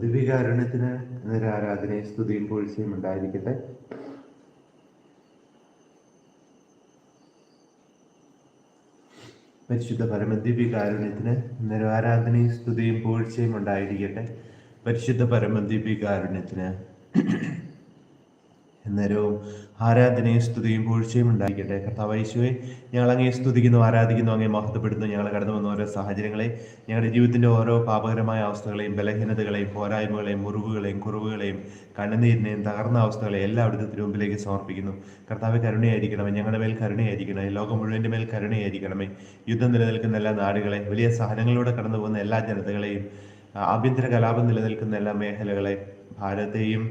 ദിവ്യകാരുണ്യത്തിന് നിരാരാധനയും സ്തുതിയും പൊഴിച്ചയും ഉണ്ടായിരിക്കട്ടെ. പരിശുദ്ധ പരമദിവ്യകാരുണ്യത്തിന് നിരാരാധനയും സ്തുതിയും പൂഴ്ചയും ഉണ്ടായിരിക്കട്ടെ. പരിശുദ്ധ പരമദിവ്യകാരുണ്യത്തിന് നേരവും ആരാധനയും സ്തുതിയും പൂഴ്ചയും ഉണ്ടായിരിക്കട്ടെ. കർത്താവൈശുവെ ഞങ്ങൾ അങ്ങേ സ്തുതിക്കുന്നു ആരാധിക്കുന്നു അങ്ങേ മഹത്വപ്പെടുന്നു ഞങ്ങൾ കടന്നു വന്ന ഓരോ സാഹചര്യങ്ങളെ ഞങ്ങളുടെ ജീവിതത്തിന്റെ ഓരോ പാപകരമായ അവസ്ഥകളെയും ബലഹീനതകളെയും പോരായ്മകളെയും മുറിവുകളെയും കുറവുകളെയും കണ്ണുനീരിനെയും തകർന്ന അവസ്ഥകളെ എല്ലാ അവിടുത്തെ തിരുമുമ്പിലേക്ക് സമർപ്പിക്കുന്നു. കർത്താവ് കരുണയായിരിക്കണമേ. ഞങ്ങളുടെ മേൽ കരുണയായിരിക്കണമേ. ലോകം മുഴുവന്റെ മേൽ കരുണയായിരിക്കണമേ. യുദ്ധം നിലനിൽക്കുന്ന എല്ലാ നാടുകളെ വലിയ സഹനങ്ങളിലൂടെ കടന്നു പോകുന്ന എല്ലാ ജനതകളെയും ആഭ്യന്തര കലാപം നിലനിൽക്കുന്ന എല്ലാ മേഖലകളെ ഭാരതത്തെയും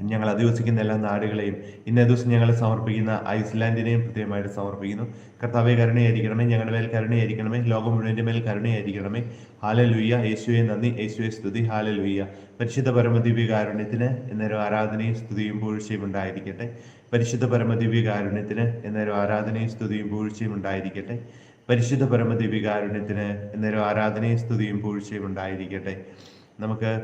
ഞങ്ങൾ അധിവസിക്കുന്ന എല്ലാ നാടുകളെയും ഇന്നേ ദിവസം ഞങ്ങൾ സമർപ്പിക്കുന്ന ഐസ്ലാൻഡിനെയും പ്രത്യേകമായിട്ട് സമർപ്പിക്കുന്നു. കർത്താവെ കരുണയായിരിക്കണമേ. ഞങ്ങളുടെ മേൽ കരുണയായിരിക്കണമേ. ലോകം മുഴുവന്റെ മേൽ കരുണയായിരിക്കണമേ. ഹാല ലുയ്യ യേശുവെ നന്ദി. യേശുവെ സ്തുതി. ഹാല ലുയ്യ പരിശുദ്ധ പരമദിവ്യ കാരുണ്യത്തിന് എന്നേരം ആരാധനയും സ്തുതിയും പൂഴ്ചയും ഉണ്ടായിരിക്കട്ടെ. പരിശുദ്ധ പരമദിവ്യ കാരുണ്യത്തിന് എന്നേരം ആരാധനയും സ്തുതിയും പൂഴ്ചയും ഉണ്ടായിരിക്കട്ടെ. പരിശുദ്ധ പരമദിവ്യ കാരുണ്യത്തിന് എന്നേരം ആരാധനയും സ്തുതിയും പൂഴ്ചയും ഉണ്ടായിരിക്കട്ടെ. നമുക്ക്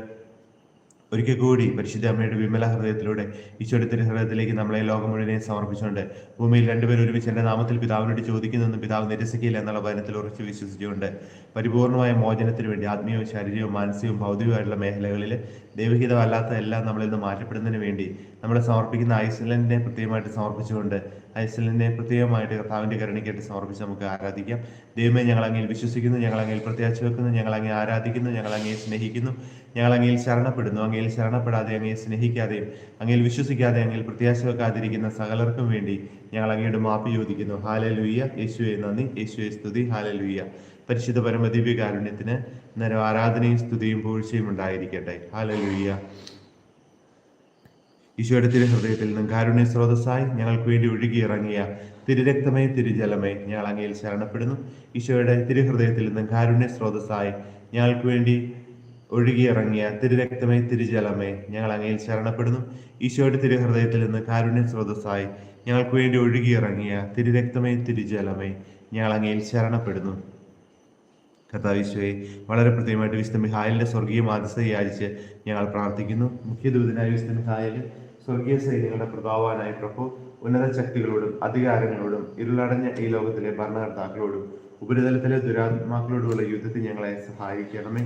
ഒരിക്കൽ കൂടി പരിശുദ്ധ അമ്മയുടെ വിമല ഹൃദയത്തിലൂടെ ഈശോയുടെ ഹൃദയത്തിലേക്ക് നമ്മളെ ലോകം മുഴുവനെ സമർപ്പിച്ചുകൊണ്ട് ഭൂമിയിൽ രണ്ടുപേരും ഒരുമിച്ച് എന്റെ നാമത്തിൽ പിതാവിനോട് ചോദിക്കുന്നെന്നും പിതാവ് നിരസിക്കില്ല എന്നുള്ള വചനത്തിൽ ഉറച്ചു വിശ്വസിച്ചുകൊണ്ട് പരിപൂർണമായ മോചനത്തിന് വേണ്ടി ആത്മീയവും ശാരീരികവും മാനസികവും ഭൗതികവുമായിട്ടുള്ള മേഖലകളിൽ ദൈവഹിതമല്ലാത്ത എല്ലാം നമ്മളിൽ നിന്ന് മാറ്റപ്പെടുന്നതിന് വേണ്ടി നമ്മളെ സമർപ്പിക്കുന്ന ഐസ്ലൻഡിനെ പ്രത്യേകമായിട്ട് സമർപ്പിച്ചുകൊണ്ട് ഐസ്ലൻഡിനെ പ്രത്യേകമായിട്ട് കർത്താവിന്റെ കരുണയ്ക്കായിട്ട് സമർപ്പിച്ച് നമുക്ക് ആരാധിക്കാം. ദൈവമേ ഞങ്ങൾ അങ്ങയിൽ വിശ്വസിക്കുന്നു ഞങ്ങൾ അങ്ങയിൽ പ്രത്യാശ വെക്കുന്നു ഞങ്ങൾ ആരാധിക്കുന്നു ഞങ്ങൾ അങ്ങയെ സ്നേഹിക്കുന്നു ഞങ്ങൾ അങ്ങയിൽ ശരണപ്പെടുന്നു. അങ്ങയിൽ ശരണപ്പെടാതെ അങ്ങയെ സ്നേഹിക്കാതെയും അങ്ങയിൽ വിശ്വസിക്കാതെ അങ്ങയിൽ പ്രത്യാശ വെക്കാതിരിക്കുന്ന സകലർക്കും വേണ്ടി ഞങ്ങൾ അങ്ങയുടെ മാപ്പ് ചോദിക്കുന്നു. ഹാല ലൂയ്യ യേശുവെ നന്ദി. യേശുവെ സ്തുതി. ഹാല ലൂയ്യ പരിശുദ്ധ പരമദിവ്യ കാരുണ്യത്തിന് നേരം ആരാധനയും സ്തുതിയും പൂഴ്ചയും ഉണ്ടായിരിക്കട്ടെ. ഹാല ലൂയ്യ ഈശോയുടെ തിരു ഹൃദയത്തിൽ നിന്നും കാരുണ്യ സ്രോതസ്സായി ഞങ്ങൾക്ക് വേണ്ടി ഒഴുകിയിറങ്ങിയ തിരുരക്തമേ തിരുജലമേ ഞങ്ങൾ അങ്ങയിൽ ശരണപ്പെടുന്നു. ഈശോയുടെ തിരുഹൃദയത്തിൽ നിന്നും കാരുണ്യ സ്രോതസ്സായി ഞങ്ങൾക്ക് വേണ്ടി ഒഴുകിയിറങ്ങിയ തിരുരക്തമേ തിരുജലമേ ഞങ്ങൾ അങ്ങയിൽ ശരണപ്പെടുന്നു. ഈശോയുടെ തിരുഹൃദയത്തിൽ നിന്ന് കാരുണ്യ സ്രോതസ്സായി ഞങ്ങൾക്ക് വേണ്ടി ഒഴുകിയിറങ്ങിയ തിരുരക്തമേ തിരുജലമേ ഞങ്ങൾ അങ്ങയിൽ ശരണപ്പെടുന്നു. കർത്താവിശ്വയെ വളരെ പ്രത്യേകമായിട്ട് വിശുദ്ധ മിഹായലിന്റെ സ്വർഗീയ മാധ്യസ്ഥ യാചിച്ച് ഞങ്ങൾ പ്രാർത്ഥിക്കുന്നു. മുഖ്യദൂതനായ വിശുദ്ധ മിഹായൽ സ്വർഗീയ സൈന്യങ്ങളുടെ പ്രഭാവാനായ പ്രഭു ഉന്നത ശക്തികളോടും അധികാരങ്ങളോടും ഇരുളടഞ്ഞ ഈ ലോകത്തിലെ ഭരണകർത്താക്കളോടും ഉപരിതലത്തിലെ ദുരാത്മാക്കളോടുമുള്ള യുദ്ധത്തിൽ ഞങ്ങളെ സഹായിക്കണമേ.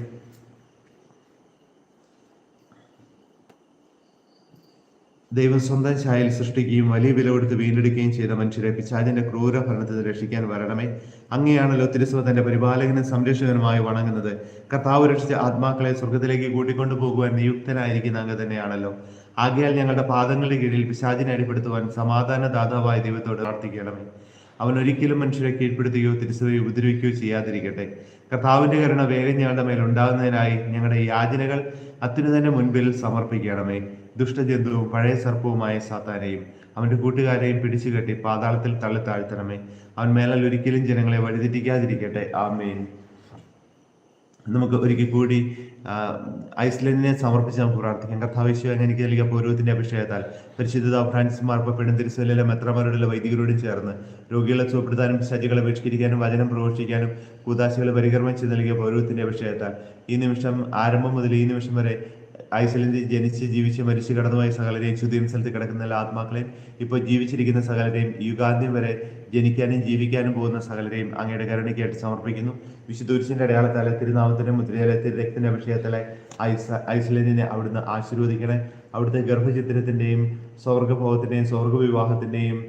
ദൈവം സ്വന്തം ഛായയിൽ സൃഷ്ടിക്കുകയും വലിയ വില കൊടുത്ത് വീണ്ടെടുക്കുകയും ചെയ്ത മനുഷ്യരെ പിശാചിന്റെ ക്രൂര ഭരണത്തിൽ രക്ഷിക്കാൻ വരണമേ. അങ്ങനെയാണല്ലോ തിരുസഭ തന്റെ പരിപാലകനും സംരക്ഷകനുമായി വണങ്ങുന്നത്. കർത്താവ് രക്ഷിച്ച ആത്മാക്കളെ സ്വർഗത്തിലേക്ക് കൂട്ടിക്കൊണ്ടു പോകുവാൻ നിയുക്തനായിരിക്കുന്ന അങ്ങ് തന്നെയാണല്ലോ. ആകയാൽ ഞങ്ങളുടെ പാദങ്ങളുടെ കീഴിൽ പിശാചിനെ അടിപ്പെടുത്തുവാൻ സമാധാന ദാതാവായ ദൈവത്തോട് പ്രാർത്ഥിക്കണമേ. അവൻ ഒരിക്കലും മനുഷ്യരെ കീഴ്പ്പെടുത്തുകയോ തിരിച്ചുകയോ ഉപദ്രവിക്കുകയോ ചെയ്യാതിരിക്കട്ടെ. കർത്താവിന്റെ കരുണ വേഗം ഞങ്ങളുടെ മേൽ ഉണ്ടാകുന്നതിനായി ഞങ്ങളുടെ യാചനകൾ അത്യുന്നതന്റെ മുൻപിൽ സമർപ്പിക്കണമേ. ദുഷ്ടജന്തുവും പഴയ സർപ്പവുമായ സാത്താനെയും അവന്റെ കൂട്ടുകാരെയും പിടിച്ചു കെട്ടി പാതാളത്തിൽ തള്ളി താഴ്ത്തണമേ. അവൻ മേലാൽ ഒരിക്കലും ജനങ്ങളെ വഴിതെറ്റിക്കാതിരിക്കട്ടെ. ആമേൻ. നമുക്ക് ഒരിക്കൽ കൂടി ഐസ്ലൻഡിനെ സമർപ്പിച്ച് നമുക്ക് പ്രാർത്ഥിക്കാം. കർത്താവേശ്വ എനിക്ക് നൽകിയ പൗരവത്തിന്റെ അഭിഷേകത്താൽ. പരിശുദ്ധത ഫ്രാൻസിസ് മാർപ്പപ്പെടും തിരുസലിലെ മെത്രമാരുടെ വൈദികരോടും ചേർന്ന് രോഗികളെ സുഖപ്പെടുത്താനും ശജികളെ ബഹിഷ്കരിക്കാനും വചനം പ്രഘോഷിക്കാനും കൂതാശികളെ പരികർമ്മം ചെയ്ത് നൽകിയ പൗരവത്തിന്റെ അഭിഷേകത്താൽ. ഈ നിമിഷം ആരംഭം മുതൽ ഈ നിമിഷം വരെ ഐസ്ലൻഡിൽ ജനിച്ച് ജീവിച്ച് മരിച്ചു കടന്നുപോയ സകലരെയും ശുദ്ധിയും സ്ഥലത്ത് കിടക്കുന്ന എല്ലാ ആത്മാക്കളെയും ഇപ്പോൾ ജീവിച്ചിരിക്കുന്ന സകലരെയും യുഗാന്ത്യം വരെ ജനിക്കാനും ജീവിക്കാനും പോകുന്ന സകലരെയും അങ്ങയുടെ കരുണയ്ക്കായിട്ട് സമർപ്പിക്കുന്നു. വിശുദ്ധൂരിശിന്റെ അടയാളത്താലെ തിരുനാമത്തിന്റെ മുദ്രയാലെ രക്തത്തിന്റെ അഭിഷേകത്തിലെ ഐസ ഐസ്ലൻഡിനെ അവിടുന്ന് ആശീർവദിക്കണേ. അവിടുത്തെ ഗർഭചിത്രത്തിന്റെയും സ്വർഗഭോഗത്തിന്റെയും സ്വർഗവിവാഹത്തിന്റെയും വിവാഹത്തിന്റെയും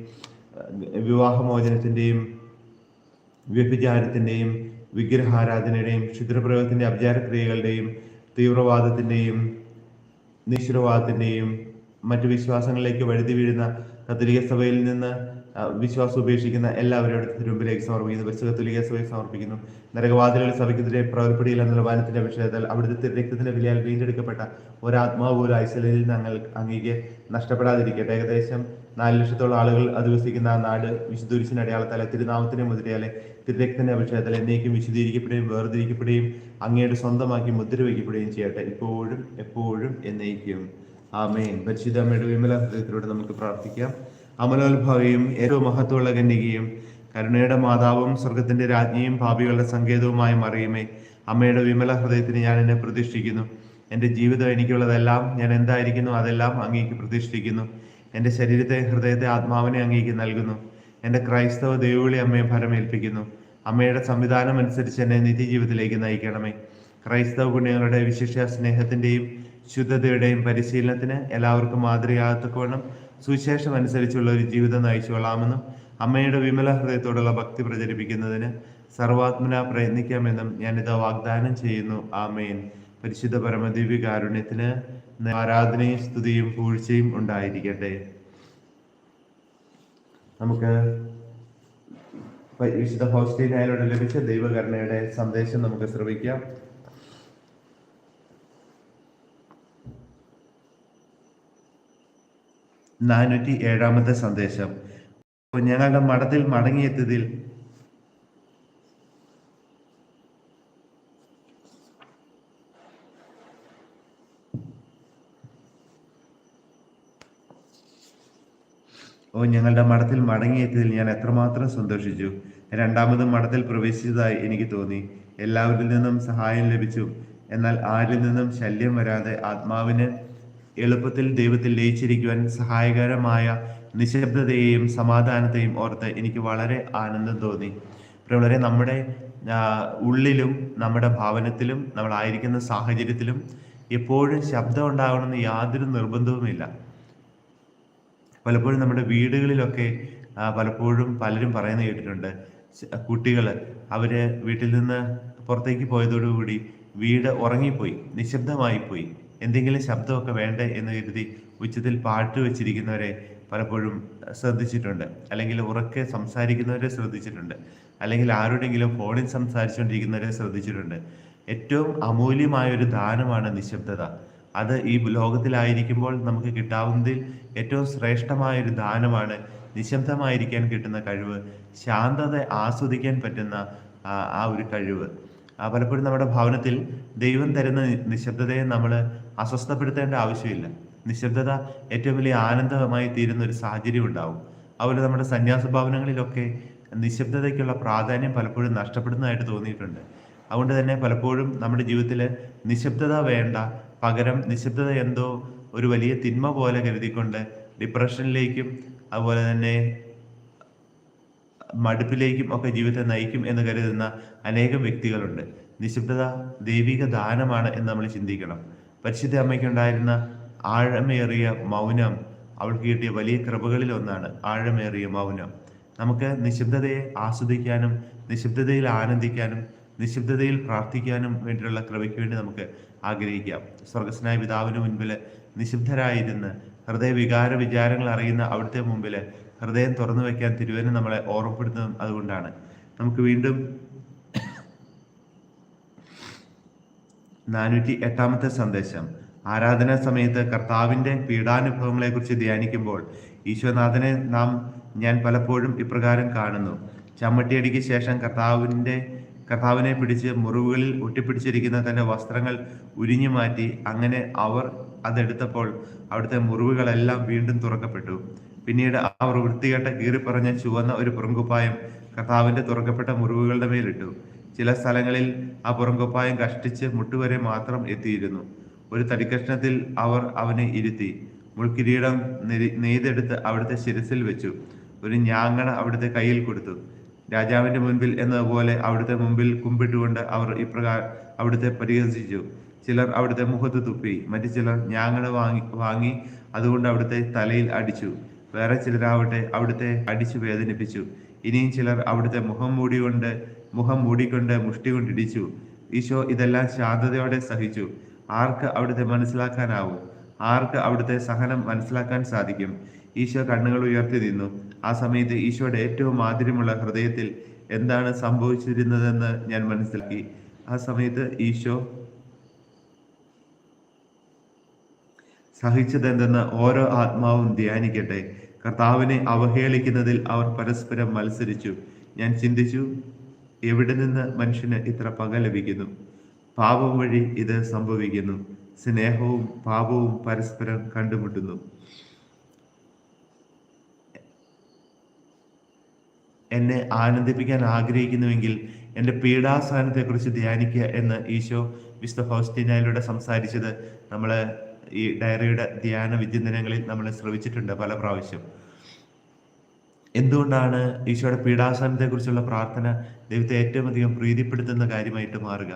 വിവാഹമോചനത്തിന്റെയും വ്യഭിചാരത്തിന്റെയും വിഗ്രഹാരാധനയുടെയും ക്ഷുദ്രപ്രയോഗത്തിന്റെ അപചാരക്രിയകളുടെയും തീവ്രവാദത്തിന്റെയും നിശ്ചരവാദത്തിന്റെയും മറ്റു വിശ്വാസങ്ങളിലേക്ക് വഴുതി വീഴുന്ന കത്തോലിക്ക സഭയിൽ നിന്ന് വിശ്വാസം ഉപേക്ഷിക്കുന്ന എല്ലാവരുടെ മുമ്പിലേക്ക് സമർപ്പിക്കുന്നു. പരിശുദ്ധ കത്തോലിക്ക സഭയെ സമർപ്പിക്കുന്നു. നരകവാദികളുടെ സഭയ്ക്കെതിരെ പ്രവർത്തിയില്ല എന്നുള്ള വാനത്തിന്റെ വിഷയത്തിൽ അവിടുത്തെ രക്തത്തിന്റെ വിലയാൽ വീണ്ടെടുക്കപ്പെട്ട ഒരാത്മാവ് പോലും ഐസലിൽ ഞങ്ങൾ അങ്ങേക്ക് നഷ്ടപ്പെടാതിരിക്കട്ടെ. ഏകദേശം നാല് ലക്ഷത്തോളം ആളുകൾ അധിവസിക്കുന്ന ആ നാട് വിശുദ്ധുരിശിന്റെ അടയാളത്താലെ തിരുനാമത്തിന്റെ മുദ്രയാലെ തിരുരക്തന്റെ അഭിഷേകത്തിലെ എന്നേക്കും വിശുദ്ധീകരിക്കപ്പെടുകയും വേർതിരിക്കപ്പെടുകയും അങ്ങയുടെ സ്വന്തമാക്കി മുദ്ര വയ്ക്കപ്പെടുകയും ചെയ്യട്ടെ. ഇപ്പോഴും എപ്പോഴും എന്നേക്കും. ആമേൻ. പരിശുദ്ധ അമ്മയുടെ വിമല ഹൃദയത്തിലൂടെ നമുക്ക് പ്രാർത്ഥിക്കാം. അമലോത്ഭവയും ഏറ്റവും മഹത്വമുള്ള കന്യകയും കരുണയുടെ മാതാവും സ്വർഗത്തിന്റെ രാജ്ഞിയും ഭാവികളുടെ സങ്കേതവുമായ മറിയുമേ അമ്മയുടെ വിമല ഹൃദയത്തിന് ഞാൻ എന്നെ പ്രതിഷ്ഠിക്കുന്നു. എന്റെ ജീവിതം എനിക്കുള്ളതെല്ലാം ഞാൻ എന്തായിരിക്കുന്നു അതെല്ലാം അങ്ങേക്ക് പ്രതിഷ്ഠിക്കുന്നു. എന്റെ ശരീരത്തെ ഹൃദയത്തെ ആത്മാവിനെ അങ്ങേക്ക് നൽകുന്നു. എന്റെ ക്രൈസ്തവ ദൈവവിളി അമ്മയെ ഫലമേൽപ്പിക്കുന്നു അമ്മയുടെ സംവിധാനം അനുസരിച്ച് എന്നെ നിത്യജീവിതത്തിലേക്ക് നയിക്കണമേ. ക്രൈസ്തവ പുണ്യങ്ങളുടെ വിശിഷ്ട സ്നേഹത്തിന്റെയും ശുദ്ധതയുടെയും പരിശീലനത്തിന് എല്ലാവർക്കും മാതൃകയാകത്തക്കവണ്ണം സുശേഷം അനുസരിച്ചുള്ള ഒരു ജീവിതം നയിച്ചുകൊള്ളാമെന്നും അമ്മയുടെ വിമല ഹൃദയത്തോടുള്ള ഭക്തി പ്രചരിപ്പിക്കുന്നതിന് സർവാത്മന പ്രയത്നിക്കാമെന്നും ഞാനിത് വാഗ്ദാനം ചെയ്യുന്നു. ആമേൻ. പരിശുദ്ധ പരമദിവ്യ കാരുണ്യത്തിന് ആരാധനയും സ്തുതിയും പൂഴ്ചയും ഉണ്ടായിരിക്കട്ടെ. നമുക്ക് വിശുദ്ധ ഹോസ്റ്റലിനായാലോടെ ലഭിച്ച ദൈവകരുണയുടെ സന്ദേശം നമുക്ക് ശ്രവിക്കാം. നാനൂറ്റി ഏഴാമത്തെ സന്ദേശം. ഞങ്ങളുടെ മഠത്തിൽ മടങ്ങിയെത്തിയതിൽ ഓ ഞങ്ങളുടെ മഠത്തിൽ മടങ്ങിയെത്തിയതിൽ ഞാൻ എത്രമാത്രം സന്തോഷിച്ചു. രണ്ടാമതും മഠത്തിൽ പ്രവേശിച്ചതായി എനിക്ക് തോന്നി. എല്ലാവരിൽ നിന്നും സഹായം ലഭിച്ചു. എന്നാൽ ആരിൽ നിന്നും ശല്യം വരാതെ ആത്മാവിന് എളുപ്പത്തിൽ ദൈവത്തിൽ ലയിച്ചിരിക്കുവാൻ സഹായകരമായ നിശബ്ദതയെയും സമാധാനത്തെയും ഓർത്ത് എനിക്ക് വളരെ ആനന്ദം തോന്നി. വളരെ നമ്മുടെ ഉള്ളിലും നമ്മുടെ ഭാവനത്തിലും നമ്മളായിരിക്കുന്ന സാഹചര്യത്തിലും എപ്പോഴും ശബ്ദം ഉണ്ടാകണമെന്ന് യാതൊരു നിർബന്ധവുമില്ല. പലപ്പോഴും നമ്മുടെ വീടുകളിലൊക്കെ പലപ്പോഴും പലരും പറയുന്ന കേട്ടിട്ടുണ്ട് കുട്ടികൾ അവർ വീട്ടിൽ നിന്ന് പുറത്തേക്ക് പോയതോടുകൂടി വീട് ഉറങ്ങിപ്പോയി നിശബ്ദമായി പോയി എന്തെങ്കിലും ശബ്ദമൊക്കെ വേണ്ടേ എന്ന് കരുതി ഉച്ചത്തിൽ പാട്ട് വെച്ചിരിക്കുന്നവരെ പലപ്പോഴും ശ്രദ്ധിച്ചിട്ടുണ്ട്. അല്ലെങ്കിൽ ഉറക്കെ സംസാരിക്കുന്നവരെ ശ്രദ്ധിച്ചിട്ടുണ്ട്. അല്ലെങ്കിൽ ആരോടെങ്കിലും ഫോണിൽ സംസാരിച്ചുകൊണ്ടിരിക്കുന്നവരെ ശ്രദ്ധിച്ചിട്ടുണ്ട്. ഏറ്റവും അമൂല്യമായ ഒരു ദാനമാണ് നിശബ്ദത. അത് ഈ ലോകത്തിലായിരിക്കുമ്പോൾ നമുക്ക് കിട്ടാവുന്നതിൽ ഏറ്റവും ശ്രേഷ്ഠമായ ഒരു ദാനമാണ് നിശബ്ദമായിരിക്കാൻ കിട്ടുന്ന കഴിവ് ശാന്തത ആസ്വദിക്കാൻ പറ്റുന്ന ആ ഒരു കഴിവ്. പലപ്പോഴും നമ്മുടെ ഭവനത്തിൽ ദൈവം തരുന്ന നിശബ്ദതയെ നമ്മൾ അസ്വസ്ഥപ്പെടുത്തേണ്ട ആവശ്യമില്ല. നിശബ്ദത ഏറ്റവും വലിയ ആനന്ദമായി തീരുന്ന ഒരു സാഹചര്യം ഉണ്ടാവും. അതുപോലെ നമ്മുടെ സന്യാസ ഭവനങ്ങളിലൊക്കെ നിശബ്ദതയ്ക്കുള്ള പ്രാധാന്യം പലപ്പോഴും നഷ്ടപ്പെടുന്നതായിട്ട് തോന്നിയിട്ടുണ്ട്. അതുകൊണ്ട് തന്നെ പലപ്പോഴും നമ്മുടെ ജീവിതത്തിൽ നിശബ്ദത വേണ്ട പകരം നിശബ്ദത എന്തോ ഒരു വലിയ തിന്മ പോലെ കരുതിക്കൊണ്ട് ഡിപ്രഷനിലേക്കും അതുപോലെ തന്നെ മടുപ്പിലേക്കും ഒക്കെ ജീവിതത്തെ നയിക്കും എന്ന് കരുതുന്ന അനേകം വ്യക്തികളുണ്ട്. നിശബ്ദത ദൈവിക ദാനമാണ് എന്ന് നമ്മൾ ചിന്തിക്കണം. പരിശുദ്ധ അമ്മയ്ക്കുണ്ടായിരുന്ന ആഴമേറിയ മൗനം അവൾക്ക് കിട്ടിയ വലിയ കൃപകളിൽ ഒന്നാണ് ആഴമേറിയ മൗനം. നമുക്ക് നിശബ്ദതയെ ആസ്വദിക്കാനും നിശബ്ദതയിൽ ആനന്ദിക്കാനും നിശബ്ദതയിൽ പ്രാർത്ഥിക്കാനും വേണ്ടിയുള്ള കൃപയ്ക്ക് വേണ്ടി നമുക്ക് ആഗ്രഹിക്കാം. സ്വർഗസ്നായ പിതാവിന് മുൻപിൽ നിശബ്ദരായിരുന്ന് ഹൃദയവികാര വിചാരങ്ങൾ അറിയുന്ന അവിടുത്തെ മുമ്പിൽ ഹൃദയം തുറന്നു വയ്ക്കാൻ തിരുവന് നമ്മളെ ഓർമ്മപ്പെടുത്തുന്നതും അതുകൊണ്ടാണ്. നമുക്ക് വീണ്ടും നാനൂറ്റി എട്ടാമത്തെ സന്ദേശം. ആരാധനാ സമയത്ത് കർത്താവിന്റെ പീഡാനുഭവങ്ങളെ കുറിച്ച് ധ്യാനിക്കുമ്പോൾ ഈശ്വരനാഥനെ നാം ഞാൻ പലപ്പോഴും ഇപ്രകാരം കാണുന്നു. ചമ്മട്ടിയടിക്ക് ശേഷം കർത്താവിന്റെ കർത്താവിനെ പിടിച്ച് മുറിവുകളിൽ ഒട്ടിപ്പിടിച്ചിരിക്കുന്ന തന്റെ വസ്ത്രങ്ങൾ ഉരിഞ്ഞു മാറ്റി അങ്ങനെ അവർ അതെടുത്തപ്പോൾ അവിടുത്തെ മുറിവുകളെല്ലാം വീണ്ടും തുറക്കപ്പെട്ടു. പിന്നീട് അവർ വൃത്തികെട്ട കീറിപ്പറഞ്ഞ ചുവന്ന ഒരു പുറങ്കുപ്പായം കർത്താവിന്റെ തുറക്കപ്പെട്ട മുറിവുകളുടെ മേലിട്ടു. ചില സ്ഥലങ്ങളിൽ ആ പുറങ്കുപ്പായം കഷ്ടിച്ച് മുട്ടുവരെ മാത്രം എത്തിയിരുന്നു. ഒരു തടിക്കഷ്ണത്തിൽ അവർ അവനെ ഇരുത്തി. മുൾക്കിരീടം നെയ്തെടുത്ത് അവിടുത്തെ ശിരസിൽ വെച്ചു. ഒരു ഞാങ്ങണ അവിടുത്തെ കയ്യിൽ കൊടുത്തു. രാജാവിന്റെ മുൻപിൽ എന്നതുപോലെ അവിടുത്തെ മുമ്പിൽ കുമ്പിട്ടുകൊണ്ട് അവർ ഇപ്രകാരം അവിടുത്തെ പരിഹസിച്ചു. ചിലർ അവിടുത്തെ മുഖത്ത് തുപ്പി മറ്റു ചിലർ ഞാങ്ങണ വാങ്ങി വാങ്ങി അതുകൊണ്ട് അവിടുത്തെ തലയിൽ അടിച്ചു. വേറെ ചിലരാവട്ടെ അവിടുത്തെ അടിച്ചു വേദനിപ്പിച്ചു. ഇനിയും ചിലർ അവിടുത്തെ മുഖം മൂടികൊണ്ട് മുഖം മൂടിക്കൊണ്ട് മുഷ്ടി കൊണ്ട് ഇടിച്ചു. ഈശോ ഇതെല്ലാം ശാന്തതയോടെ സഹിച്ചു. ആർക്ക് അവിടുത്തെ മനസ്സിലാക്കാനാവും? ആർക്ക് അവിടുത്തെ സഹനം മനസ്സിലാക്കാൻ സാധിക്കും? ഈശോ കണ്ണുകൾ ഉയർത്തി നിന്നു. ആ സമയത്ത് ഈശോയുടെ ഏറ്റവും ആദരമുള്ള ഹൃദയത്തിൽ എന്താണ് സംഭവിച്ചിരുന്നതെന്ന് ഞാൻ മനസ്സിലാക്കി. ആ സമയത്ത് ഈശോ സഹിച്ചതെന്തെന്ന് ഓരോ ആത്മാവും ധ്യാനിക്കട്ടെ. കർത്താവിനെ അവഹേളിക്കുന്നതിൽ അവർ പരസ്പരം മത്സരിച്ചു. ഞാൻ ചിന്തിച്ചു എവിടെ നിന്ന് മനുഷ്യന് ഇത്ര പക ലഭിക്കുന്നു? പാപം വഴി ഇത് സംഭവിക്കുന്നു. സ്നേഹവും പാപവും പരസ്പരം കണ്ടുമുട്ടുന്നു. എന്നെ ആനന്ദിപ്പിക്കാൻ ആഗ്രഹിക്കുന്നുവെങ്കിൽ എന്റെ പീഡാസഹനത്തെക്കുറിച്ച് ധ്യാനിക്കുക എന്ന് ഈശോ വിശുദ്ധ ഫൗസ്റ്റീനയിലൂടെ സംസാരിച്ചത് നമ്മൾ ഈ ഡയറിയുടെ ധ്യാന വിചിന്തനങ്ങളിൽ നമ്മൾ ശ്രവിച്ചിട്ടുണ്ട് പല പ്രാവശ്യം. എന്തുകൊണ്ടാണ് ഈശോയുടെ പീഡാസനത്തെക്കുറിച്ചുള്ള പ്രാർത്ഥന ദൈവത്തെ ഏറ്റവും അധികം പ്രീതിപ്പെടുത്തുന്ന കാര്യമായിട്ട് മാറുക?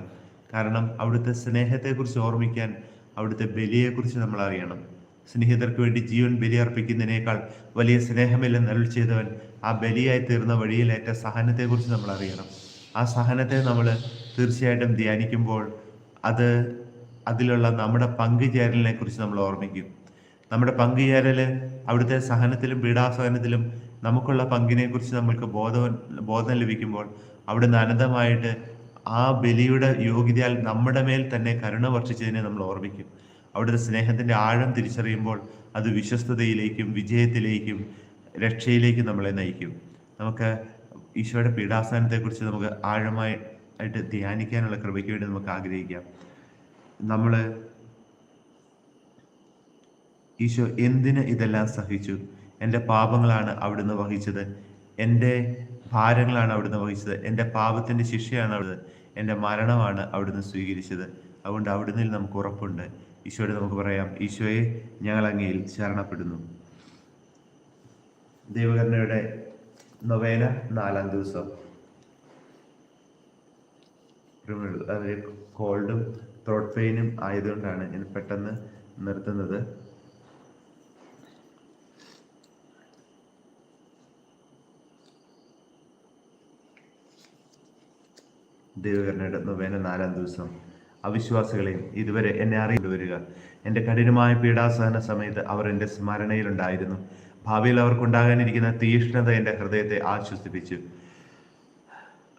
കാരണം അവിടുത്തെ സ്നേഹത്തെക്കുറിച്ച് ഓർമ്മിക്കാൻ അവിടുത്തെ ബലിയെക്കുറിച്ച് നമ്മൾ അറിയണം സ്നേഹിതർക്ക് വേണ്ടി ജീവൻ ബലിയർപ്പിക്കുന്നതിനേക്കാൾ വലിയ സ്നേഹമില്ലെന്ന് അരുൾ ചെയ്തവൻ ആ ബലിയായി തീർന്ന വഴിയിലേറ്റ സഹനത്തെക്കുറിച്ച് നമ്മൾ അറിയണം. ആ സഹനത്തെ നമ്മൾ തീർച്ചയായിട്ടും ധ്യാനിക്കുമ്പോൾ അത് അതിലുള്ള നമ്മുടെ പങ്കുചേരലിനെ കുറിച്ച് നമ്മൾ ഓർമ്മിക്കും. നമ്മുടെ പങ്കുചേരൽ അവിടുത്തെ സഹനത്തിലും പീഡാസഹനത്തിലും നമുക്കുള്ള പങ്കിനെ കുറിച്ച് നമ്മൾക്ക് ബോധം ബോധം ലഭിക്കുമ്പോൾ അവിടുന്ന് അനന്തമായിട്ട് ആ ബലിയുടെ യോഗ്യതയാൽ നമ്മുടെ മേൽ തന്നെ കരുണ വർഷിച്ചതിനെ നമ്മൾ ഓർമ്മിക്കും. അവിടുത്തെ സ്നേഹത്തിന്റെ ആഴം തിരിച്ചറിയുമ്പോൾ അത് വിശ്വസ്തതയിലേക്കും വിജയത്തിലേക്കും രക്ഷയിലേക്കും നമ്മളെ നയിക്കും. നമുക്ക് ഈശോയുടെ പീഠാസ്ഥാനത്തെക്കുറിച്ച് നമുക്ക് ആഴമായി ആയിട്ട് ധ്യാനിക്കാനുള്ള കൃപയ്ക്ക് വേണ്ടി നമുക്ക് ആഗ്രഹിക്കാം. നമ്മൾ ഈശോ എന്തിന് ഇതെല്ലാം സഹിച്ചു? എന്റെ പാപങ്ങളാണ് അവിടുന്ന് വഹിച്ചത്. എന്റെ ഭാരങ്ങളാണ് അവിടുന്ന് വഹിച്ചത്. എന്റെ പാപത്തിന്റെ ശിക്ഷയാണ് അവിടുന്ന് എന്റെ മരണമാണ് അവിടുന്ന് സ്വീകരിച്ചത്. അതുകൊണ്ട് അവിടുന്ന് നമുക്ക് ഉറപ്പുണ്ട്. ഈശോയോട് നമുക്ക് പറയാം. ഈശോയെ ഞങ്ങൾ അങ്ങയിൽ ശരണപ്പെടുന്നു. ദൈവകരുണയുടെ നൊവേന നാലാം ദിവസം. അതിന് കോൾഡും ത്രോട്ട് പെയിനും ആയതുകൊണ്ടാണ് ഞാൻ പെട്ടെന്ന് നിർത്തുന്നത്. ദൈവകരുണയുടെ നൊവേന നാലാം ദിവസം. അവിശ്വാസികളെയും ഇതുവരെ എന്നെ അറിയേണ്ടി വരിക. എന്റെ കഠിനമായ പീഡാസഹന സമയത്ത് അവർ എന്റെ സ്മരണയിലുണ്ടായിരുന്നു. ഭാവിയിൽ അവർക്കുണ്ടാകാനിരിക്കുന്ന തീഷ്ണത എന്റെ ഹൃദയത്തെ ആശ്വസിപ്പിച്ചു.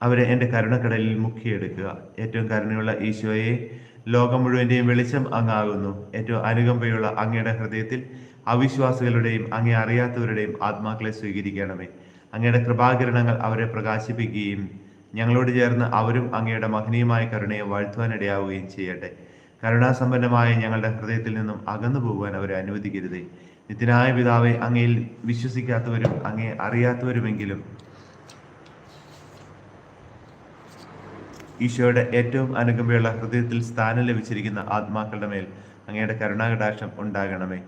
അവരെ എന്റെ കരുണക്കടലിൽ മുക്കിയെടുക്കുക. ഏറ്റവും കരുണയുള്ള ഈശോയെ ലോകം മുഴുവന്റെയും വെളിച്ചം അങ്ങാകുന്നു. ഏറ്റവും അനുകമ്പയുള്ള അങ്ങയുടെ ഹൃദയത്തിൽ അവിശ്വാസികളുടെയും അങ്ങേ അറിയാത്തവരുടെയും ആത്മാക്കളെ സ്വീകരിക്കണമേ. അങ്ങയുടെ കൃപാകിരണങ്ങൾ അവരെ പ്രകാശിപ്പിക്കുകയും ഞങ്ങളോട് ചേർന്ന് അവരും അങ്ങയുടെ മഹനീയമായ കരുണയെ വാഴ്ത്തുവാനിടയാവുകയും ചെയ്യട്ടെ. കരുണാസമ്പന്നമായ ഞങ്ങളുടെ ഹൃദയത്തിൽ നിന്നും അകന്നു പോകുവാൻ അവരെ അനുവദിക്കരുതേ. നിത്യനായ പിതാവെ അങ്ങയിൽ വിശ്വസിക്കാത്തവരും അങ്ങയെ അറിയാത്തവരുമെങ്കിലും ഈശോയുടെ ഏറ്റവും അനുകമ്പയുള്ള ഹൃദയത്തിൽ സ്ഥാനം ലഭിച്ചിരിക്കുന്ന ആത്മാക്കളുടെ മേൽ അങ്ങയുടെ കരുണാകടാക്ഷം ഉണ്ടാകണമേ.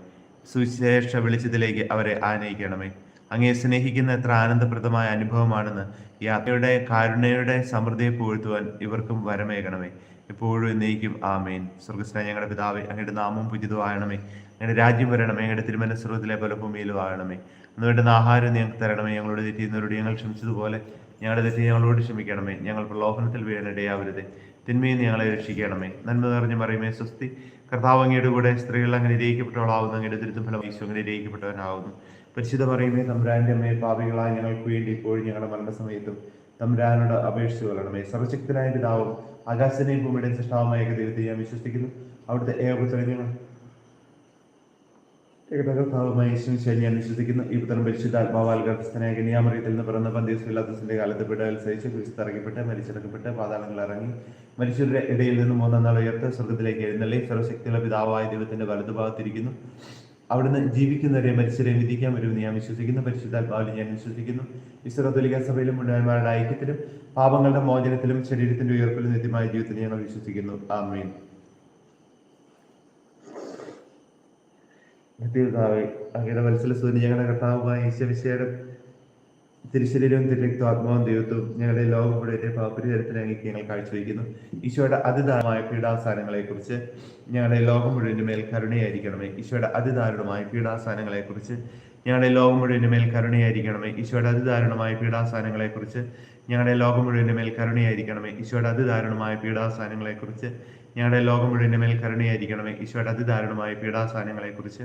സുവിശേഷ വെളിച്ചത്തിലേക്ക് അവരെ ആനയിക്കണമേ. അങ്ങയെ സ്നേഹിക്കുന്ന എത്ര ആനന്ദപ്രദമായ അനുഭവമാണെന്ന് യാത്രയുടെ കാരുണ്യയുടെ സമൃദ്ധിയെ പുകഴ്ത്തുവാൻ ഇവർക്കും വരമേകണമേ. എപ്പോഴും എന്നേക്കും ആമേൻ. സ്വർഗസ്ന ഞങ്ങളുടെ പിതാവേ അങ്ങയുടെ നാമം പുജിതമാകണമേ. അങ്ങയുടെ രാജ്യം വരണമേ. അങ്ങയുടെ തിരുമന സ്രോതത്തിലെ പല ഭൂമിയിലും ആകണമേ അന്ന് വേണ്ടുന്ന ആഹാരം ഞങ്ങൾക്ക് തരണമേ. ഞങ്ങളോട് തെറ്റിയുന്നവരോട് ഞങ്ങൾ ക്ഷമിച്ചതുപോലെ ഞങ്ങളുടെ തെറ്റി ഞങ്ങളോട് ക്ഷമിക്കണമേ. ഞങ്ങൾ പ്രലോഭനത്തിൽ വീഴാനിടയാവരുത് തിന്മയിൽ ഞങ്ങളെ രക്ഷിക്കണമേ. നന്മ നിറഞ്ഞു പറയുമേ സ്വസ്തി. കർത്താവ് അങ്ങയുടെ കൂടെ സ്ത്രീകൾ അങ്ങനെ രയിക്കപ്പെട്ടവളാവുന്നു അങ്ങയുടെ ദുരിതം ഫലം ഈശോ അങ്ങനെ രയിക്കപ്പെട്ടവനാവുന്നു പരിശുദ്ധ പറയുമേ തമ്പുരാന്റെ അമ്മയെ പാപികളായ ഞങ്ങൾക്ക് വേണ്ടി ഇപ്പോഴും ഞങ്ങളുടെ മരണസമയത്തും തമ്പുരാനോട് അപേക്ഷിച്ചു കൊള്ളണമേ. സർവശക്തനായ പിതാവും ആകാശനെയും ഭൂമിയുടെയും സൃഷ്ടാവുമായ ദൈവത്തെ ഞാൻ വിശ്വസിക്കുന്നു. അവിടുത്തെ ഏകപുത്രങ്ങൾ ഞാൻ വിശ്വസിക്കുന്നു. ഈ പുത്രൻ പരിശുദ്ധാത്മാവാൽ ഗർഭസ്ഥനായ കന്യാമറിയത്തിൽ നിന്ന് പിറന്ന പന്തിയസില്ലാത്തസിന്റെ കാലത്ത് പിടകൾ സഹിച്ച് ഇറങ്ങിപ്പെട്ട് മരിച്ചിറക്കപ്പെട്ട് പാതാളങ്ങൾ ഇറങ്ങി മരിച്ചവരുടെ ഇടയിൽ നിന്ന് മൂന്നാം നാൾ ഉയർത്ത് സ്വർഗത്തിലേക്ക് എഴുന്നള്ളി. സർവശക്തിയുള്ള പിതാവായ ദൈവത്തിന്റെ വലതുഭാഗത്തിരിക്കുന്നു അവിടുന്ന് ജീവിക്കുന്നവരെ മരിച്ചവരെ വിധിക്കാൻ വരുമെന്ന് ഞാൻ വിശ്വസിക്കുന്നു. പരിശുദ്ധാത്മാവിൽ ഞാൻ വിശ്വസിക്കുന്നു. വിശ്വകത്തോലിക സഭയിലും മുഴുവന്മാരുടെ ഐക്യത്തിലും പാപങ്ങളുടെ മോചനത്തിലും ശരീരത്തിന്റെ ഉയർപ്പിലും നിത്യമായ ജീവിതത്തിൽ ഞങ്ങൾ വിശ്വസിക്കുന്നു. ആമേൻ. അങ്ങയുടെ വത്സലസൂര്യ ഞങ്ങളുടെ കർത്താവുമായ ഈശ്വരിശയുടെ തിരുശരീരവും തിരുരക്തവും ആത്മാവും ദൈവത്വവും ഞങ്ങളുടെ ലോകം മുഴുവന്റെ പാപരിഹരത്തിന് അങ്ങേക്ക് ഞങ്ങൾ കാഴ്ചവെക്കുന്നു ഈശോയുടെ അതിദാരുണമായ പീഡാസാനങ്ങളെ കുറിച്ച് ഞങ്ങളുടെ ലോകം മുഴുവന്റെ മേൽ കരുണയായിരിക്കണമേ. ഈശോയുടെ അതിദാരുണമായ പീഡാസാനങ്ങളെ കുറിച്ച് ഞങ്ങളുടെ ലോകം മുഴുവന്റെ മേൽ കരുണയായിരിക്കണമേ. ഈശോയുടെ അതിദാരുണമായ പീഡാസാനങ്ങളെ കുറിച്ച് ഞങ്ങളുടെ ലോകം മുഴുവന്റെ മേൽ കരുണയായിരിക്കണമേ. ഈശോയുടെ അതിദാരുണമായ പീഡാസാനങ്ങളെ കുറിച്ച് ഞങ്ങളുടെ ലോകം മുഴുവന്റെ മേൽ കരുണയായിരിക്കണമേ. ഈശോയുടെ അതിദാരുണമായ പീഡാസാനങ്ങളെ കുറിച്ച്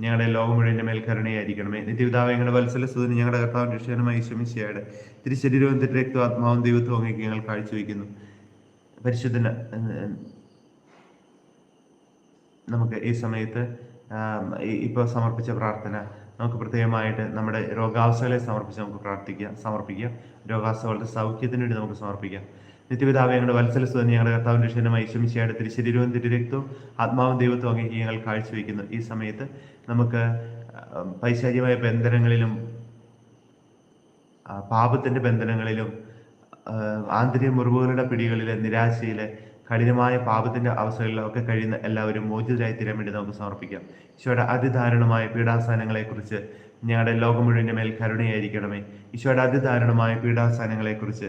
ഞങ്ങളുടെ ലോകം മുഴുവന്റെ മേൽ കരുണയായിരിക്കണമേ. നിത്യപിതാവ് ഞങ്ങളുടെ വത്സല സുതന് ഞങ്ങളുടെ കർത്താവ് രക്ഷകനുമായി ശ്രമിച്ചയാട് തിരുശരീരവും തിരുരക്തവും ആത്മാവും ദൈവത്വവും അങ്ങേക്ക് ഞങ്ങൾ കാഴ്ചവെക്കുന്നു പരിശുദ്ധന നമുക്ക് ഈ സമയത്ത് ഇപ്പോൾ സമർപ്പിച്ച പ്രാർത്ഥന നമുക്ക് പ്രത്യേകമായിട്ട് നമ്മുടെ രോഗാവസ്ഥകളെ സമർപ്പിച്ച് നമുക്ക് പ്രാർത്ഥിക്കാം സമർപ്പിക്കാം. രോഗാവസ്ഥകളുടെ സൗഖ്യത്തിന് വേണ്ടി നമുക്ക് സമർപ്പിക്കാം. നിത്യപിതാവ് ഞങ്ങളുടെ വത്സലസ്വതം ഞങ്ങളുടെ കർത്താവിന്റെ ക്ഷണമായി ശ്രമിച്ചയാട് തിരുശരീരവും തിരുരക്തവും ആത്മാവും ദൈവത്വം അങ്ങേക്ക് ഞങ്ങൾ കാഴ്ചവെക്കുന്നു ഈ സമയത്ത് നമുക്ക് പൈശാചികമായ ബന്ധനങ്ങളിലും പാപത്തിന്റെ ബന്ധനങ്ങളിലും ആന്തരിക മുറിവുകളുടെ പിടികളിലെ നിരാശയിലെ കഠിനമായ പാപത്തിന്റെ അവസ്ഥകളിലും ഒക്കെ കഴിയുന്ന എല്ലാവരും മോചിതരായി തീരാൻ വേണ്ടി നമുക്ക് സമർപ്പിക്കാം. ഈശോയുടെ അതിദാരുണമായ പീഡാസ്ഥാനങ്ങളെക്കുറിച്ച് ഞങ്ങളുടെ ലോകം മുഴുവന്റെ മേൽ കരുണയായിരിക്കണമേ. ഈശോയുടെ അതിദാരുണമായ പീഡാസ്ഥാനങ്ങളെക്കുറിച്ച്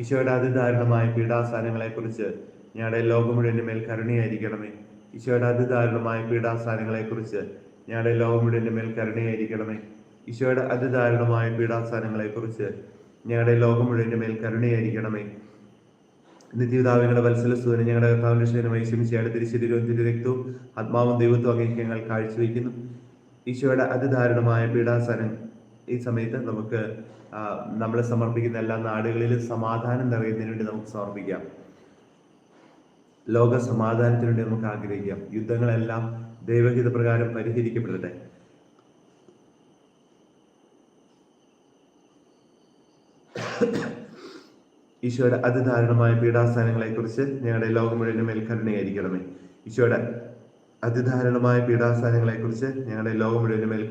ഈശോയുടെ അതിദാരുണമായ പീഡാസാരങ്ങളെക്കുറിച്ച് ഞങ്ങളുടെ ലോകം മുഴുവന്റെ മേൽ കരുണയായിരിക്കണമേ. ഈശോയുടെ അതിദാരുണമായ പീഡാസാരങ്ങളെക്കുറിച്ച് ഞങ്ങളുടെ ലോകം മുഴുവന്റെ മേൽ കരുണയായിരിക്കണമേ. ഈശോയുടെ അതിദാരുണമായ പീഡാസാരങ്ങളെക്കുറിച്ച് ഞങ്ങളുടെ ലോകം മുഴുവന്റെ മേൽ കരുണയായിരിക്കണമേ. നിത്യതാവിങ്ങളുടെ വത്സല സൂര്യൻ ഞങ്ങളുടെ കർത്താവിന്റെ ശരീരമായി ശമിച്ചയുടെ തിരിശരീരവും തിരുരക്തവും ആത്മാവും ദൈവത്വം അങ്ങേക്ക് ഞങ്ങൾ കാഴ്ചവെക്കുന്നു ഈശോയുടെ അതിദാരുണമായ പീഡാസനം ഈ സമയത്ത് നമുക്ക് ആ, നമ്മളെ സമർപ്പിക്കുന്ന എല്ലാ നാടുകളിലും സമാധാനം നിറയുന്നതിന് വേണ്ടി നമുക്ക് സമർപ്പിക്കാം. ലോക സമാധാനത്തിന് വേണ്ടി നമുക്ക് ആഗ്രഹിക്കാം. യുദ്ധങ്ങളെല്ലാം ദൈവഹിത പ്രകാരം പരിഹരിക്കപ്പെടട്ടെ. ഈശോയുടെ അതിദാരുണമായ പീഡാസ്ഥാനങ്ങളെക്കുറിച്ച് ഞങ്ങളുടെ ലോകം മുഴുവൻ മേൽ ഈശോയുടെ അതിദാരുണമായ പീഡാസ്ഥാനങ്ങളെക്കുറിച്ച് ഞങ്ങളുടെ ലോകം മുഴുവൻ മേൽ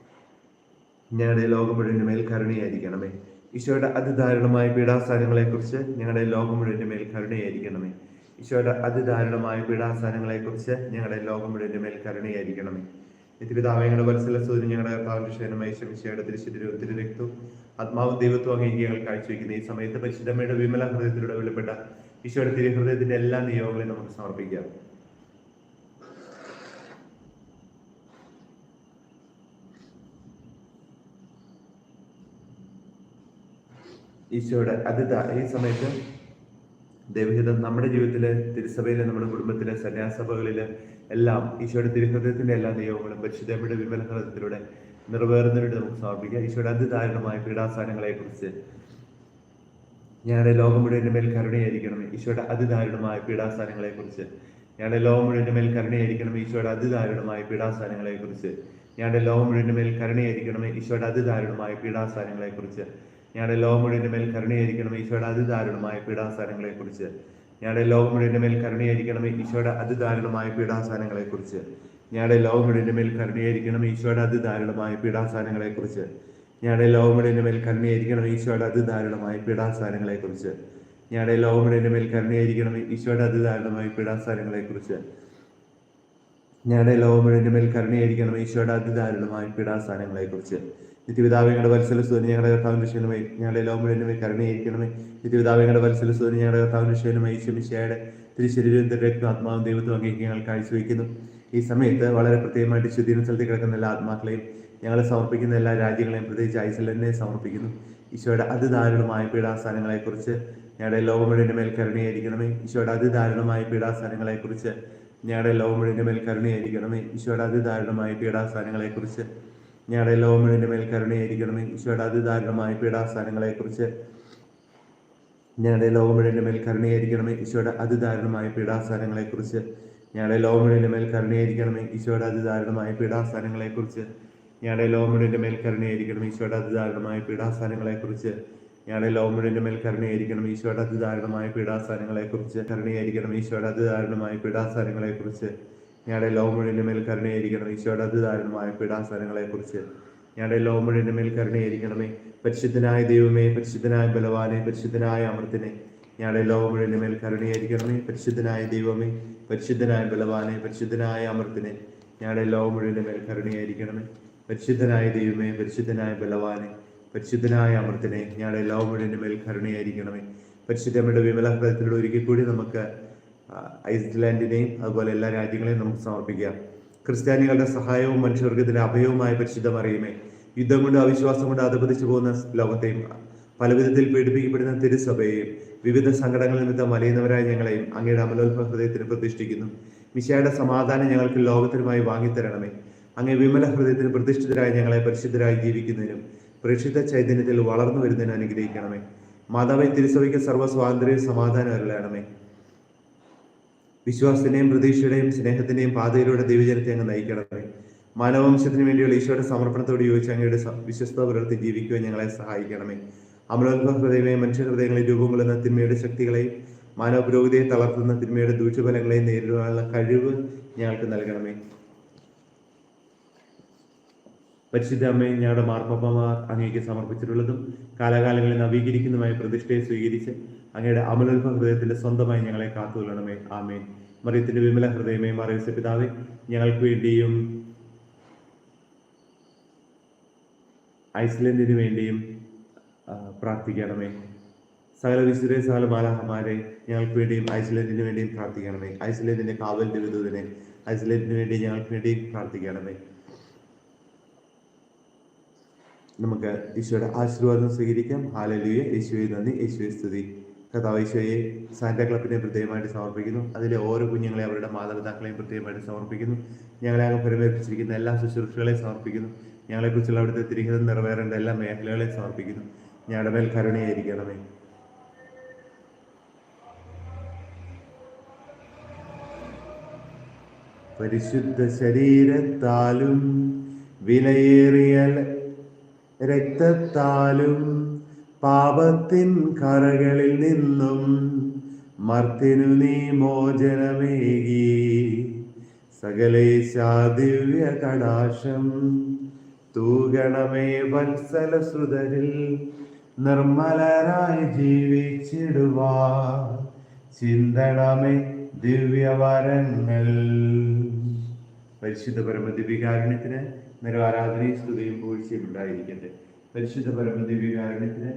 ഞങ്ങളുടെ ലോകം മുഴുവന്റെ മേൽ കരുണയായിരിക്കണമേ ഈശോയുടെ അതിദാരുണമായ പീഡാസ്ഥാനങ്ങളെക്കുറിച്ച് ഞങ്ങളുടെ ലോകം മുഴുവന്റെ മേൽ കരുണയായിരിക്കണമേ ഈശോയുടെ അതിദാരുണമായ പീഡാസ്ഥാനങ്ങളെക്കുറിച്ച് ഞങ്ങളുടെ ലോകം മുഴുവന്റെ മേൽ കരുണയായിരിക്കണമേ നിത്യപിതാവങ്ങളുടെ വത്സല സൂര്യൻ ഞങ്ങളുടെ കർത്താവിന്റെ ക്ഷേമമായി ശ്രമിച്ചയുടെ തിരിശുദ്ധത്തിന്റെ രക്തവും ആത്മാവ് ദൈവത്വം അങ്ങനെ ഞങ്ങൾ കാഴ്ചവെക്കുന്ന ഈ സമയത്ത് പരിശുദ്ധമ്മയുടെ വിമല ഹൃദയത്തിലൂടെ വെളിപ്പെട്ട ഈശോയുടെ തിരുഹൃദയത്തിന്റെ എല്ലാ നിയോഗങ്ങളെയും നമുക്ക് സമർപ്പിക്കാം. ഈശോയുടെ അതിഥ ഈ സമയത്ത് ദൈവഹിതം നമ്മുടെ ജീവിതത്തിലെ തിരുസഭയിലെ നമ്മുടെ കുടുംബത്തിലെ സന്യാസഭകളിലെ എല്ലാം ഈശോയുടെ തിരുഹൃദയത്തിന്റെ എല്ലാ നിയമങ്ങളും പരിശുദ്ധയുടെ വിമല ഹൃദയത്തിലൂടെ നിറവേറുന്നതിന് നമുക്ക് സമർപ്പിക്കാം. ഈശോയുടെ അതിദാരുണമായ പീഡാസ്ഥാനങ്ങളെ കുറിച്ച് ഞങ്ങളുടെ ലോകം മുഴുവന്റെ മേൽ കരുണയായിരിക്കണം. ഈശോയുടെ അതിദാരുണമായ പീഡാസ്ഥാനങ്ങളെ കുറിച്ച് ഞങ്ങളുടെ ലോകം മുഴുവന്റെ മേൽ കരുണയായിരിക്കണം. ഈശോയുടെ അതിദാരുണമായ പീഡാസ്ഥാനങ്ങളെ കുറിച്ച് ഞങ്ങളുടെ ലോകം മുഴുവന്റെ മേൽ കരുണയായിരിക്കണം. ഈശോയുടെ അതിദാരുണമായ പീഡാസ്ഥാനങ്ങളെ കുറിച്ച് ഞങ്ങളുടെ ലോകം മുഴുവന്റെ മേൽ കരുണയായിരിക്കണം ഈശോയുടെ അതിദാരുണമായ പീഡാസ്ഥാനങ്ങളെ കുറിച്ച് ഞങ്ങളുടെ ലോകം മുഴുവന്റെ മേൽ കരുണയായിരിക്കണം ഈശോയുടെ അതിദാരുണമായ പീഡാസ്ഥാനങ്ങളെ കുറിച്ച് ഞങ്ങളുടെ ലോകം മുഴുവന്റെ മേൽ കരുണയായിരിക്കണം ഈശോയുടെ അതിദാരുണമായ പീഡാസ്ഥാനങ്ങളെ കുറിച്ച് ഞങ്ങളുടെ ലോകം മുഴുവന്റെ മേൽ കരുണയായിരിക്കണം ഈശോയുടെ അതിദാരുണമായ പീഡാസ്ഥാനങ്ങളെ കുറിച്ച് ഞങ്ങളുടെ ലോകം മുഴുവന്റെ മേൽ കരുണയായിരിക്കണം ഈശോയുടെ അതിദാരുണമായ പീഡാസ്ഥാനങ്ങളെ കുറിച്ച് ഞങ്ങളുടെ ലോകം മുഴുവന്റെ മേൽ കരുണയായിരിക്കണം ഈശോയുടെ അതിദാരുണമായ പീഡാസ്ഥാനങ്ങളെ കുറിച്ച് നിത്യപിതാവിങ്ങളുടെ വത്സല സുധനി ഞങ്ങളുടെ കർത്താവിന്റെ ക്ഷേത്രമായി ഞങ്ങളുടെ മേൽ കരുണയായിരിക്കണമേ നിത്യപിതാവിങ്ങളുടെ വത്സല സുധനി ഞങ്ങളുടെ കർത്താവിന്റെ ക്ഷേത്രമായി ശമിശയുടെ തിരുശരീരം രക്തം ആത്മാവും ദൈവത്തും അങ്ങേക്ക് ഞങ്ങൾ കാഴ്ചവെക്കുന്നു ഈ സമയത്ത് വളരെ പ്രത്യേകമായിട്ട് ശുദ്ധീകരണ സ്ഥലത്ത് കിടക്കുന്ന എല്ലാ ആത്മാക്കളെയും ഞങ്ങളെ സമർപ്പിക്കുന്ന എല്ലാ രാജ്യങ്ങളെയും പ്രത്യേകിച്ച് ഐസലൻഡിനെ സമർപ്പിക്കുന്നു. ഈശോയുടെ അതിദാരുണമായ പീഡാസ്ഥാനങ്ങളെക്കുറിച്ച് ഞങ്ങളുടെ ലോകം മുഴുവന്റെ മേൽ കരുണയായിരിക്കണമേ ഈശോയുടെ അതിദാരുണമായ പീഡാസ്ഥാനങ്ങളെക്കുറിച്ച് ഞങ്ങളുടെ ലോകം മുഴുവന്റെ മേൽ കരുണയായിരിക്കണമേ ഈശോയുടെ അതിദാരുണമായ പീഡാസ്ഥാനങ്ങളെക്കുറിച്ച് ഞങ്ങളുടെ ലോകം മേൽ കരുണയായിരിക്കണമേ. ഈശോയുടെ അതിദാരുണമായ പീഡാസ്ഥാനങ്ങളെക്കുറിച്ച് ഞങ്ങളുടെ ലോകം മേൽ കരുണയായിരിക്കണമേ. ഈശോയുടെ അതിദാരുണമായ പീഡാസ്ഥാനങ്ങളെക്കുറിച്ച് ഞങ്ങളുടെ ലോകം മേൽ കരുണയായിരിക്കണമേ. ഈശോയുടെ അതിദാരുണമായ പീഡാസ്ഥാനങ്ങളെക്കുറിച്ച് ഞങ്ങളുടെ ലോകം മേൽ കരുണയായിരിക്കണമേ. ഈശോയുടെ അതിദാരുണമായ പീഡാസ്ഥാനങ്ങളെക്കുറിച്ച് ഞങ്ങളുടെ ലോകം മേൽ കരുണയായിരിക്കണം ഈശോയുടെ അതിദാരുണമായ പീഡാസ്ഥാനങ്ങളെക്കുറിച്ച് കരുണയായിരിക്കണം ഈശോയുടെ അതിദാരുണമായ പീഡാസ്ഥാനങ്ങളെക്കുറിച്ച് ഞങ്ങളുടെ ലോകം മുഴുവന്റെ മേൽ കരുണയായിരിക്കണം ഈശോയുടെ അതിദാരുണമായ പീഡാസനങ്ങളെ കുറിച്ച്. ഞങ്ങളുടെ ലോകം മുഴുവന്റെ മേൽ കരുണയായിരിക്കണമേ. പരിശുദ്ധനായ ദൈവമേ പരിശുദ്ധനായ ബലവാനെ പരിശുദ്ധനായ അമൃത്തിനെ ഞങ്ങളുടെ ലോകം മുഴുവന്റെ മേൽ കരുണയായിരിക്കണമേ. പരിശുദ്ധനായ ദൈവമേ പരിശുദ്ധനായ ബലവാനെ പരിശുദ്ധനായ അമൃത്തിനെ ഞങ്ങളുടെ ലോകം മുഴുവന്റെ മേൽ കരുണയായിരിക്കണമേ. പരിശുദ്ധനായ ദൈവമേ പരിശുദ്ധനായ ബലവാനെ പരിശുദ്ധനായ അമൃത്തിനെ ഞങ്ങളുടെ ലോകം മുഴുവന്റെ മേൽ കരുണയായിരിക്കണമേ. പരിശുദ്ധമ്മയുടെ വിമല ഹൃദയത്തിലൂടെ ഒരിക്കൽ കൂടി നമുക്ക് ഐസ്ലാൻഡിനെയും അതുപോലെ എല്ലാ രാജ്യങ്ങളെയും നമുക്ക് സമർപ്പിക്കാം. ക്രിസ്ത്യാനികളുടെ സഹായവും മനുഷ്യവർഗത്തിന്റെ അഭയവുമായ പരിശുദ്ധം അറിയുമേ. യുദ്ധം കൊണ്ട് അവിശ്വാസം കൊണ്ട് അധപതിച്ചു പോകുന്ന ലോകത്തെയും പലവിധത്തിൽ പീഡിപ്പിക്കപ്പെടുന്ന തിരുസഭയെയും വിവിധ സങ്കടങ്ങൾ നിമിത്തം വലയുന്നവരായ ഞങ്ങളെയും അങ്ങയുടെ അമലോത്ഭ ഹൃദയത്തിന് പ്രതിഷ്ഠിക്കുന്നു. മിശയുടെ സമാധാനം ഞങ്ങൾക്ക് ലോകത്തിനുമായി വാങ്ങിത്തരണമേ. അങ്ങേ വിമല ഹൃദയത്തിന് പ്രതിഷ്ഠിതരായ ഞങ്ങളെ പരിശുദ്ധരായി ജീവിക്കുന്നതിനും പ്രേക്ഷിത ചൈതന്യത്തിൽ വളർന്നു വരുന്നതിനും അനുഗ്രഹിക്കണമേ. മാതാവെ തിരുസഭയ്ക്ക് സർവ സ്വാതന്ത്ര്യവും സമാധാനം അരുളണമേ. വിശ്വാസത്തിന്റെയും പ്രതീക്ഷയുടെയും സ്നേഹത്തിന്റെയും പാതയിലൂടെ ദൈവജനത്തെ അങ്ങ് നയിക്കണമേ. മാനവംശത്തിന് വേണ്ടിയുള്ള ഈശോയുടെ സമർപ്പണത്തോട് യോജിച്ച് അങ്ങയുടെ വിശ്വസ്ത പുലർത്തി ജീവിക്കുവാൻ ഞങ്ങളെ സഹായിക്കണമേ. അമലോത്ഭവ ഹൃദയമേ മനുഷ്യ ഹൃദയങ്ങളെ രൂപം കൊള്ളുന്ന തിന്മയുടെ ശക്തികളെയും മാനവ പുരോഗതിയെ തളർത്തുന്ന തിന്മയുടെ ദൂഷ്യഫലങ്ങളെയും നേരിടാനുള്ള കഴിവ് ഞങ്ങൾക്ക് നൽകണമേ. പരിശുദ്ധ അമ്മയും ഞങ്ങളുടെ മാർപ്പമാർ അങ്ങേക്ക് സമർപ്പിച്ചിട്ടുള്ളതും കാലാകാലങ്ങളിൽ നവീകരിക്കുന്നതുമായ പ്രതിഷ്ഠയെ സ്വീകരിച്ച് അങ്ങയുടെ അമലോത്ഭ ഹൃദയത്തിന്റെ സ്വന്തമായി ഞങ്ങളെ കാത്തുകൊള്ളണമേ. ആമേൻ. മറിയത്തിന്റെ വിമല ഹൃദയമേ മറിയസ പിതാവേ ഞങ്ങൾക്ക് വേണ്ടിയും ഐസ്ലൻഡിന് വേണ്ടിയും പ്രാർത്ഥിക്കണമേ. സകല വിശുദ്ധരെ സകല മാലാഹമാരെ ഞങ്ങൾക്ക് വേണ്ടിയും ഐസ്ലൻഡിന് വേണ്ടിയും പ്രാർത്ഥിക്കണമേ. ഐസ്ലൻഡിന്റെ കാവൽ വിദൂതനെ ഐസ്ലൻഡിന് വേണ്ടി ഞങ്ങൾക്ക് വേണ്ടിയും പ്രാർത്ഥിക്കണമേ. നമുക്ക് ഈശോയുടെ ആശീർവാദം സ്വീകരിക്കാം. ഹാലലുയ യേശുവെ നന്ദി. യേശുവെ സ്തുതി. കഥാവ് ഈശോയെ സാന്റ ക്ലബിനെ പ്രത്യേകമായിട്ട് സമർപ്പിക്കുന്നു. അതിലെ ഓരോ കുഞ്ഞുങ്ങളെ അവരുടെ മാതാപിതാക്കളെയും പ്രത്യേകമായിട്ട് സമർപ്പിക്കുന്നു. ഞങ്ങളെ അങ്ങ് ലഭിച്ചിരിക്കുന്ന എല്ലാ ശുശ്രൂഷകളെയും സമർപ്പിക്കുന്നു. ഞങ്ങളെക്കുറിച്ചുള്ള അവിടുത്തെ തിരികെ നിറവേറേണ്ട എല്ലാ മേഖലകളെയും സമർപ്പിക്കുന്നു. ഞങ്ങളുടെ മേൽ കരുണയായിരിക്കണമേ. പരിശുദ്ധ ശരീരത്താലും വിലയേറിയ രക്തത്താലും പാപത്തിൻ കറകളിൽ നിന്നും മർത്തിനു നീ മോചനമേകി. സകലേശാദിവ്യ കടാശം തൂകണമേ വത്സല സുതരിൽ നിർമ്മലരായി ജീവിച്ചിടുവാ. ചിന്തണമേ ദിവ്യവരങ്ങൾ. പരിശുദ്ധ പരമദിവികാരുണ്യത്തിന് നിരവാരാധനയും സ്തുതിയും പൂഴ്ചയും ഉണ്ടായിരിക്കട്ടെ. പരിശുദ്ധ പരമദിവികാരുണ്യത്തിന്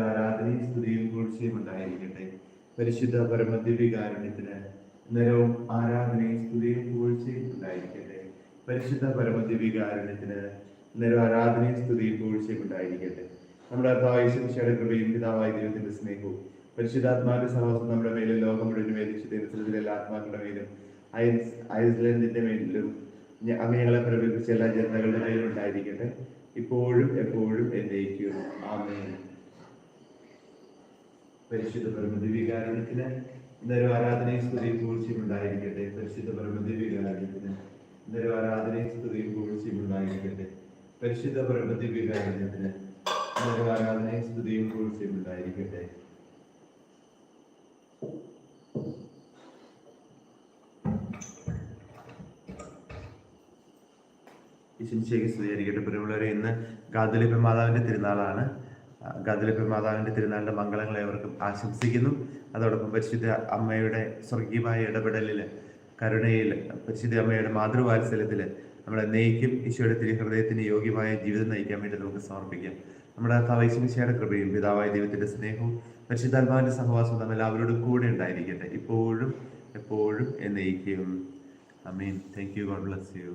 ആരാധനയും സ്തുതിയും പൂഴ്ചയും ഉണ്ടായിരിക്കട്ടെ. പരിശുദ്ധ പരമദിവികാരുണ്യത്തിന് നിരവും ആരാധനയും സ്തുതിയും പൂഴ്ചയും ഉണ്ടായിരിക്കട്ടെ. പരിശുദ്ധ പരമദിവികാരുണ്യത്തിന് നിരവ് ആരാധനയും സ്തുതിയും പൂഴ്ചയും ഉണ്ടായിരിക്കട്ടെ. നമ്മുടെ കൃപയും പിതാവായ ദൈവത്തിന്റെ സ്നേഹവും പരിശുദ്ധാത്മാവിന്റെ സഹവാസം നമ്മുടെ മേലും ലോകം മുഴുവൻ വേദിച്ചതിന് എല്ലാ ആത്മാക്കളുടെ മേലും ഐസ്ലൻഡിന്റെ മേലിലും ഞ- അങ്ങ് ഞങ്ങളെ പ്രകടിപ്പിച്ച എല്ലാ ജനതകളുടെ ഉണ്ടായിരിക്കട്ടെ. ഇപ്പോഴും എപ്പോഴും എന്നേക്കും. ആമേൻ. പരിശുദ്ധ പരമദിവികാരണത്തിന് ഇന്നൊരു ആരാധനയും സ്തുതിയും പൂഴ്ചയും ഉണ്ടായിരിക്കട്ടെ. പരിശുദ്ധ പരമദിവികാരണത്തിന് ഇന്നൊരു ആരാധനയും സ്തുതിയും പൂഴ്ചയും ഉണ്ടായിരിക്കട്ടെ. പരിശുദ്ധ പരമദിവികാരണത്തിന് ഇന്നൊരു ആരാധനയും സ്തുതിയും പൂഴ്ചയും ഉണ്ടായിരിക്കട്ടെ. ഈശംശേഖി സ്തുതിയായിരിക്കട്ടെ. പ്രിയമുള്ളവരെ ഇന്ന് ഗാദുലിപ്പ മാതാവിന്റെ തിരുനാളാണ്. ഗാദുലിപ്പ മാതാവിന്റെ മാതാവിന്റെ തിരുനാളിന്റെ മംഗളങ്ങളെ അവർക്കും ആശംസിക്കുന്നു. അതോടൊപ്പം പരിശുദ്ധ അമ്മയുടെ സ്വർഗീയമായ ഇടപെടലിൽ കരുണയിൽ പരിശുദ്ധ അമ്മയുടെ മാതൃവാത്സല്യത്തിൽ നമ്മളെ നെയ്ക്കും. ഈശോയുടെ തിരുഹൃദയത്തിന് യോഗ്യമായ ജീവിതം നയിക്കാൻ വേണ്ടി നമുക്ക് സമർപ്പിക്കാം. നമ്മുടെ കവൈശമിശയുടെ കൃപയും പിതാവായ ദൈവത്തിന്റെ സ്നേഹവും പരിശുദ്ധാത്മാവിന്റെ സഹവാസവും തമ്മിൽ അവരോട് കൂടെ ഉണ്ടായിരിക്കട്ടെ. ഇപ്പോഴും എപ്പോഴും എന്നേക്കും. അമീൻ thank you God bless you